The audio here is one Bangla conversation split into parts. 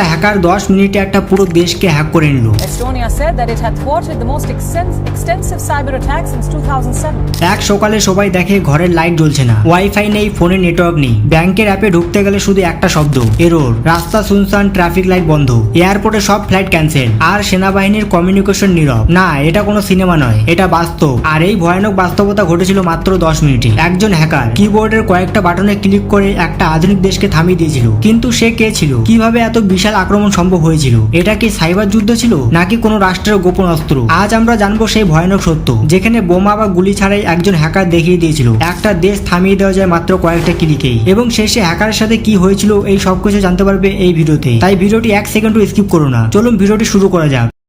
একটা হ্যাকার দশ মিনিটে একটা পুরো দেশকে হ্যাক করে নিল। Estonia said that it had thwarted the most extens- extensive cyber attack 2007. এক সকালে সবাই দেখে ঘরের লাইট জ্বলছে না। ওয়াইফাই নেই ফোনে নেটওয়ার্ক নেই। ব্যাংকের অ্যাপে ঢুকতে গেলে শুধু একটা শব্দ এরোর রাস্তা শুনশান ট্রাফিক লাইট বন্ধ। এয়ারপোর্টে সব ফ্লাইট ক্যান্সেল আর সেনাবাহিনীর কমিউনিকেশন নীরব। না এটা কোনো সিনেমা নয় এটা বাস্তব। আর এই ভয়ানক বাস্তবতা ঘটেছিল মাত্র দশ মিনিটে। একজন হ্যাকার কিবোর্ডের কয়েকটা বাটনে ক্লিক করে একটা আধুনিক দেশকে থামিয়ে দিয়েছিল। কিন্তু সে কে ছিল? কীভাবে এত বিশাল আক্রমণ সম্ভব হয়েছিল। এটা কি সাইবার যুদ্ধ ছিল, নাকি কোনো রাষ্ট্রের গোপন অস্ত্র? আজ আমরা জানব সেই ভয়ানক সত্য, যেখানে বোমা বা গুলি ছাড়াই একজন হ্যাকার দেখিয়ে দিয়েছিল। একটা দেশ থামিয়ে দেওয়া যায় মাত্র কয়েকটা ক্লিকেই। এবং শেষে হ্যাকারের সাথে কি হয়েছিল, এই সবকিছু জানতে পারবে এই ভিডিওতে। তাই ভিডিওটি এক সেকেন্ডও স্কিপ করো না। চলুন ভিডিওটি শুরু করা যাক।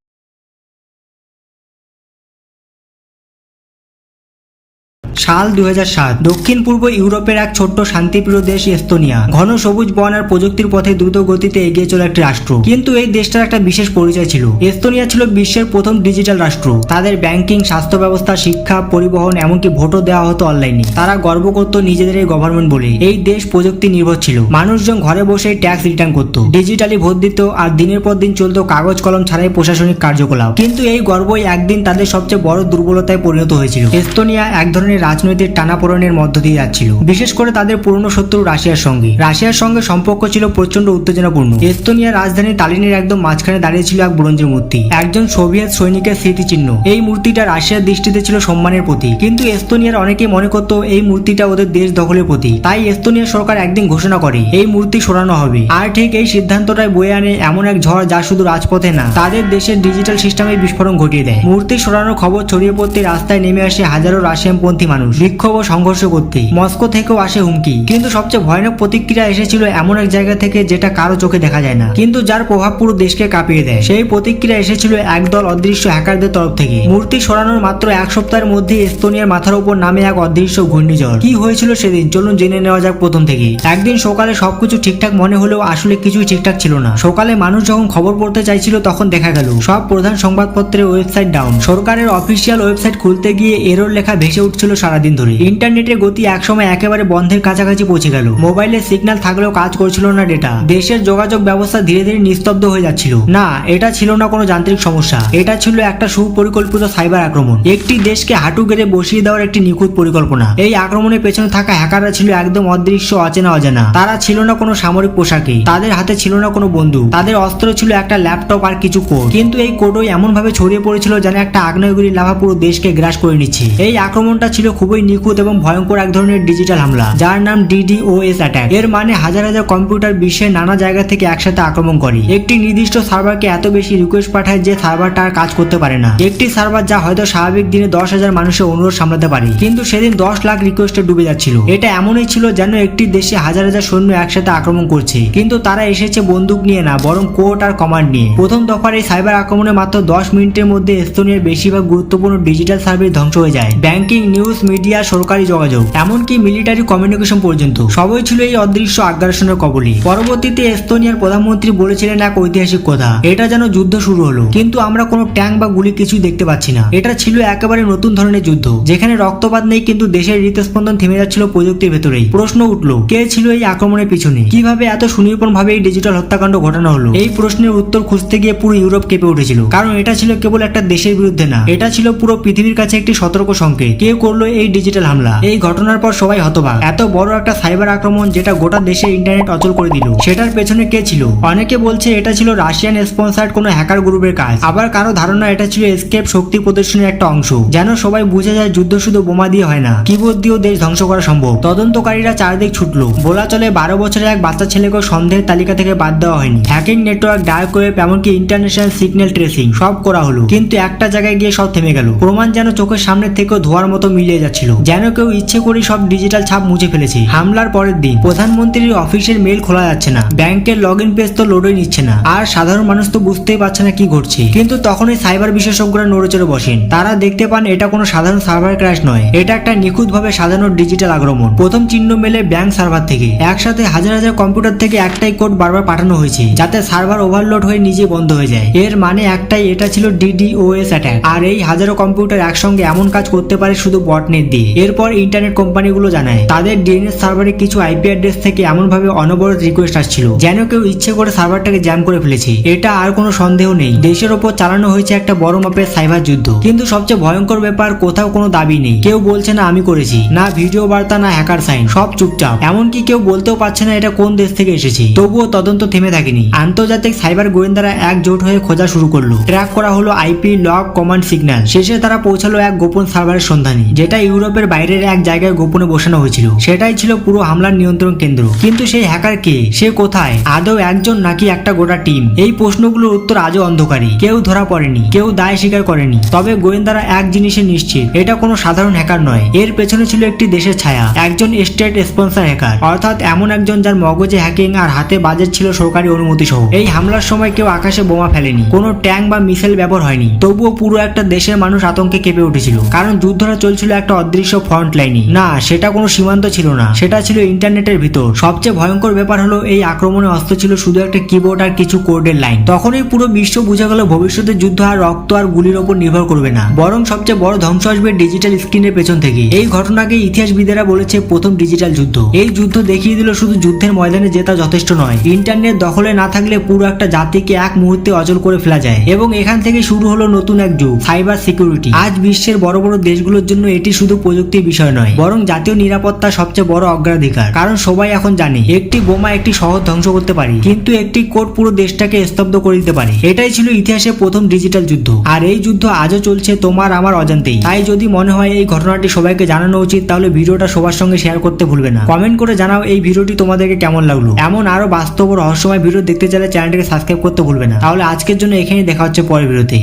সাল দুই হাজার সাত। দক্ষিণ পূর্ব ইউরোপের এক ছোট্ট শান্তিপ্রিয় দেশ এস্তোনিয়া। ঘন সবুজ বন আর প্রযুক্তির পথে দ্রুত গতিতে এগিয়ে চলা একটি রাষ্ট্র। কিন্তু এই দেশটার একটা বিশেষ পরিচয় ছিল। এস্তোনিয়া ছিল বিশ্বের প্রথম ডিজিটাল রাষ্ট্র। তাদের ব্যাংকিং, স্বাস্থ্য ব্যবস্থা, শিক্ষা, পরিবহন, এমনকি ভোটও দেওয়া হতো অনলাইনে। তারা গর্ব করত নিজেদের এই গভর্নমেন্ট বলে। এই দেশ প্রযুক্তি নির্ভর ছিল। মানুষজন ঘরে বসেই ট্যাক্স রিটার্ন করত। ডিজিটালি ভোট দিত আর দিনের পর দিন চলতো কাগজ কলম ছাড়াই প্রশাসনিক কার্যকলাপ। কিন্তু এই গর্বই একদিন তাদের সবচেয়ে বড় দুর্বলতায় পরিণত হয়েছিল। এস্তোনিয়া এক ধরনের রাজনৈতিক টানাপোড়েনের মধ্য দিয়ে যাচ্ছিল। বিশেষ করে তাদের পুরনো শত্রু রাশিয়ার সঙ্গে। রাশিয়ার সঙ্গে সম্পর্ক ছিল প্রচণ্ড উত্তেজনাপূর্ণ। এস্তোনিয়ার রাজধানী তালিনের একদম মাঝখানে দাঁড়িয়ে ছিল এক ব্রোঞ্জের মূর্তি। একজন সোভিয়েত সৈনিকের স্মৃতিচিহ্ন। এই মূর্তিটা রাশিয়ার দৃষ্টিতে ছিল সম্মানের প্রতীক। কিন্তু এস্তোনিয়ার অনেকেই মনে করতো, এই মূর্তিটা ওদের দেশ দখলের প্রতীক। তাই এস্তোনিয়া সরকার একদিন ঘোষণা করে, এই মূর্তি সরানো হবে। আর ঠিক এই সিদ্ধান্তটাই বয়ে আনে এমন এক ঝড় যা শুধু রাজপথে না, তাদের দেশের ডিজিটাল সিস্টেমে বিস্ফোরণ ঘটিয়ে দেয়। মূর্তি সরানোর খবর ছড়িয়ে পড়তে রাস্তায় নেমে আসে হাজারো রাশিয়ানপন্থী মানুষ বিক্ষোভ ও সংঘর্ষ করতে মস্কো থেকেও আসে হুমকি। কিন্তু সবচেয়ে ভয়ানক প্রতিক্রিয়া এসেছিল এমন এক জায়গা থেকে যেটা কারও চোখে দেখা যায় না। কিন্তু যার প্রভাব পুরো দেশকে কাঁপিয়ে দেয়। সেই প্রতিক্রিয়া এসেছিল একদল অদৃশ্য হ্যাকারদের তরফ থেকে। মূর্তি সরানোর মাত্র এক সপ্তাহের মধ্যে এস্তোনিয়ার মাথার উপর নামে এক অদৃশ্য ঘূর্ণিঝড়। কি হয়েছিল সেদিন? চলুন জেনে নেওয়া যাক প্রথম থেকে একদিন সকালে সবকিছু ঠিকঠাক মনে হলেও আসলে কিছুই ঠিকঠাক ছিল না। সকালে মানুষ যখন খবর পড়তে চাইছিল তখন দেখা গেল, সব প্রধান সংবাদপত্রের ওয়েবসাইট ডাউন। সরকারের অফিসিয়াল ওয়েবসাইট খুলতে গিয়ে এরর লেখা ভেসে উঠছিল সারাদিন ধরে ইন্টারনেটের গতি একসময় একেবারে বন্ধের কাছাকাছি পৌঁছে গেল। মোবাইলে সিগন্যাল থাকলেও কাজ করছিল না ডেটা। দেশের যোগাযোগ ব্যবস্থা ধীরে ধীরে নিস্তব্ধ হয়ে যাচ্ছিল। না, এটা ছিল না কোনো যান্ত্রিক সমস্যা। এটা ছিল একটা সুপরিকল্পিত সাইবার আক্রমণ। একটি দেশকে হাঁটু গেড়ে বসিয়ে দেওয়ার একটি নিখুঁত পরিকল্পনা। এই আক্রমণের পেছনে থাকা হ্যাকাররা ছিল একদম অদৃশ্য, অচেনা, অজানা। তারা ছিল না কোনো সামরিক পোশাকে। তাদের হাতে ছিল না কোনো বন্দুক। তাদের অস্ত্র ছিল একটা ল্যাপটপ আর কিছু কোড। কিন্তু এই কোডই এমন ভাবে ছড়িয়ে পড়েছিল যেন একটা আগ্নেয়গিরি লাভা পুরো দেশকে গ্রাস করে নিচ্ছে। এই আক্রমণটা ছিল খুবই নিখুঁত এবং ভয়ঙ্কর এক ধরনের ডিজিটাল হামলা, যার নাম ডিডিওএস অ্যাটাক এর মানে হাজার হাজার কম্পিউটার বিশ্বের নানা জায়গা থেকে একসাথে আক্রমণ করে। একটি নির্দিষ্ট সার্ভারকে এত বেশি রিকোয়েস্ট পাঠায় যে সার্ভারটা আর কাজ করতে পারে না। একটি সার্ভার যা হয়তো স্বাভাবিক দিনে দশ হাজার মানুষের অনুরোধ সামলাতে পারে, কিন্তু সেদিন দশ লাখ রিকোয়েস্টে ডুবে যাচ্ছিল। এটা এমনই ছিল যেন একটি দেশে হাজার হাজার সৈন্য একসাথে আক্রমণ করছে, কিন্তু তারা এসেছে বন্দুক নিয়ে না, বরং কোর্ট আর কমান্ড নিয়ে। প্রথম দফার এই সাইবার আক্রমণে মাত্র দশ মিনিটের মধ্যে এস্তোনিয়ার বেশিরভাগ গুরুত্বপূর্ণ ডিজিটাল সার্ভিস ধ্বংস হয়ে যায়। ব্যাংকিং, নিউজ মিডিয়া, সরকারি যোগাযোগ, এমনকি মিলিটারি কমিউনিকেশন পর্যন্ত। সবই ছিল এই অদৃশ্য আগ্রাসনের কবলে। পরবর্তীতে এস্তোনিয়ার প্রধানমন্ত্রী বলেছিলেন এক ঐতিহাসিক কথা, এটা যেন যুদ্ধ শুরু হলো। কিন্তু আমরা কোনো ট্যাঙ্ক বা গুলি কিছুই দেখতে পাচ্ছি না। এটা ছিল একেবারে নতুন ধরনের যুদ্ধ, যেখানে রক্তপাত নেই কিন্তু দেশের হৃদস্পন্দন থেমে যাচ্ছিল প্রযুক্তির ভেতরেই। প্রশ্ন উঠল, কে ছিল এই আক্রমণের পিছনে? কীভাবে এত সুনির্পণ ভাবে এই ডিজিটাল হত্যাকাণ্ড ঘটানো হলো? এই প্রশ্নের উত্তর খুঁজতে গিয়ে পুরো ইউরোপ কেঁপে উঠেছিল। কারণ এটা ছিল কেবল একটা দেশের বিরুদ্ধে না, এটা ছিল পুরো পৃথিবীর কাছে একটি সতর্ক সংকেত। কে করল ডিজিটাল হামলা। এই ঘটনার পর সবাই হতবাক। এত বড় একটা সাইবার আক্রমণ যেটা গোটা দেশের ইন্টারনেট অচল করে দিল। সেটার পেছনে কে ছিল? অনেকে বলছে এটা ছিল রাশিয়ান স্পন্সার্ড কোনো হ্যাকার গ্রুপের কাজ। আবার কারও ধারণা এটা ছিল এসকেপ শক্তি প্রদর্শনের একটা অংশ। যেন সবাই বুঝে যায় যুদ্ধ শুধু বোমা দিয়ে হয় না। কিবোর্ড দিয়েও দেশ ধ্বংস করা সম্ভব। তদন্তকারীরা চারদিক ছুটলো। বলা চলে বারো বছরের এক বাচ্চা ছেলেকে সন্দেহের তালিকা থেকে বাদ দেওয়া হয়নি। হ্যাকিং নেটওয়ার্ক ডার্ক ওয়েব এমনকি ইন্টারন্যাশনাল সিগন্যাল ট্রেসিং সব করা হলো। কিন্তু একটা জায়গায় গিয়ে সব থেমে গেল। প্রমাণ যেন চোখের সামনে থেকেও ধোয়ার মতো মিলিয়ে যাচ্ছিল যেন কেউ ইচ্ছে করে সব ডিজিটাল ছাপ মুছে ফেলেছে। হামলার পরের দিন প্রধানমন্ত্রীর অফিসের মেল খোলা যাচ্ছে না। ব্যাংকের লগ ইন পেজ তো লোডই নিচ্ছে না। আর সাধারণ মানুষ তো বুঝতেই পারছে না কি ঘটছে। কিন্তু তখনই সাইবার বিশেষজ্ঞরা নড়েচড়ে বসেন। তারা দেখতে পান এটা কোনো সাধারণ সার্ভার ক্র্যাশ নয়। এটা একটা নিখুঁত ভাবে সাজানো ডিজিটাল আক্রমণ। প্রথম চিহ্ন মেলে ব্যাংক সার্ভার থেকে। একসাথে হাজার হাজার কম্পিউটার থেকে একটাই কোড বারবার পাঠানো হয়েছে, যাতে সার্ভার ওভারলোড হয়ে নিজে বন্ধ হয়ে যায়। এর মানে একটাই, এটা ছিল ডিডিওএস অ্যাটাক আর এই হাজারো কম্পিউটার একসঙ্গে এমন কাজ করতে পারে শুধু বটনেট ইন্টারনেট দিয়ে এরপর ইন্টারনেট কোম্পানিগুলো জানায়, তাদের ডিএনএস সার্ভারে কিছু আইপি অ্যাড্রেস থেকে এমনভাবে অনবরত রিকোয়েস্ট আসছিল, যেন কেউ ইচ্ছে করে সার্ভারটাকে জ্যাম করে ফেলেছে। এটা আর কোনো সন্দেহ নেই, দেশের ওপর চালানো হয়েছে একটা বড় মাপের সাইবার যুদ্ধ। কিন্তু সবচেয়ে ভয়ঙ্কর ব্যাপার, কোথাও কোনো দাবি নেই। কেউ বলছে না, আমি করেছি। না ভিডিও বার্তা, না হ্যাকার সাইন সব চুপচাপ। এমনকি কেউ বলতেও পারছে না, এটা কোন দেশ থেকে এসেছে? তবুও তদন্ত থেমে থাকেনি। আন্তর্জাতিক সাইবার গোয়েন্দারা একজোট হয়ে খোঁজা শুরু করল। ট্র্যাক করা হলো আইপি লক কমান্ড সিগন্যাল শেষে তারা পৌঁছালো এক গোপন সার্ভারের সন্ধানে, যেটা ইউরোপের বাইরের এক জায়গায় গোপনে বসানো হয়েছিল। সেটাই ছিল পুরো হামলার নিয়ন্ত্রণ কেন্দ্র। কিন্তু সেই হ্যাকার কে? সে কোথায়? আদৌ একজন নাকি একটা গোটা টিম? এই প্রশ্নগুলোর উত্তর আজও অন্ধকারী। কেউ ধরা পড়েনি, কেউ দায় স্বীকার করেনি। তবে গোয়েন্দারা এক জিনিসে নিশ্চিত, এটা কোনো সাধারণ হ্যাকার নয়। এর পেছনে ছিল একটি দেশের ছায়া, একজন স্টেট স্পন্সর হ্যাকার। অর্থাৎ এমন একজন যার মগজে হ্যাকিং আর হাতে বাজেট ছিল সরকারি অনুমতি সহ এই হামলার সময় কেউ আকাশে বোমা ফেলেনি, কোনো ট্যাঙ্ক বা মিসাইল ব্যবহার হয়নি। তবুও পুরো একটা দেশের মানুষ আতঙ্কে কেঁপে উঠেছিল। কারণ যুদ্ধটা চলছিল একটা অদৃশ্য ফ্রন্ট লাইনে না, সেটা কোনো সীমান্ত ছিল না। সেটা ছিল ইন্টারনেটের ভিতর। সবচেয়ে ভয়ঙ্কর ব্যাপার হলো, এই আক্রমণে অস্ত্র ছিল শুধু একটা কিবোর্ড আর কিছু কোডের লাইন তখনই পুরো বিশ্ব বুঝে গেল ভবিষ্যতের যুদ্ধ আর রক্ত আর গুলির ওপর নির্ভর করবে না। বরং সবচেয়ে বড় ধ্বংস আসবে ডিজিটাল স্ক্রিনের পেছন থেকে। এই ঘটনাকে ইতিহাসবিদেরা বলেছে প্রথম ডিজিটাল যুদ্ধ। এই যুদ্ধ দেখিয়ে দিল শুধু যুদ্ধের ময়দানে জেতা যথেষ্ট নয়। ইন্টারনেট দখলে না থাকলে পুরো একটা জাতিকে এক মুহূর্তে অচল করে ফেলা যায়। এবং এখান থেকে শুরু হলো নতুন এক যুগ সাইবার সিকিউরিটি আজ বিশ্বের বড় বড় দেশগুলোর জন্য এটি শুধু প্রযুক্তির বিষয় নয়, বরং জাতীয় নিরাপত্তা সবচেয়ে বড় অগ্রাধিকার। কারণ সবাই এখন জানে, একটি বোমা একটি শহর ধ্বংস করতে পারে, কিন্তু একটি কোড পুরো দেশটাকে স্তব্ধ করে দিতে পারে। এটাই ছিল ইতিহাসের প্রথম ডিজিটাল যুদ্ধ। আর এই যুদ্ধ আজও চলছে তোমার আমার অজান্তেই। তাই যদি মনে হয় এই ঘটনাটি সবাইকে জানানো উচিত, তাহলে ভিডিওটা সবার সঙ্গে শেয়ার করতে ভুলবে না। কমেন্ট করে জানাও এই ভিডিওটি তোমাদেরকে কেমন লাগল। এমন আরও বাস্তব ও রহস্যময় ভিডিও দেখতে চাইলে চ্যানেলটিকে সাবস্ক্রাইব করতে ভুলবে না। তাহলে আজকের জন্য এখানেই দেখা হচ্ছে পরের ভিডিওতে।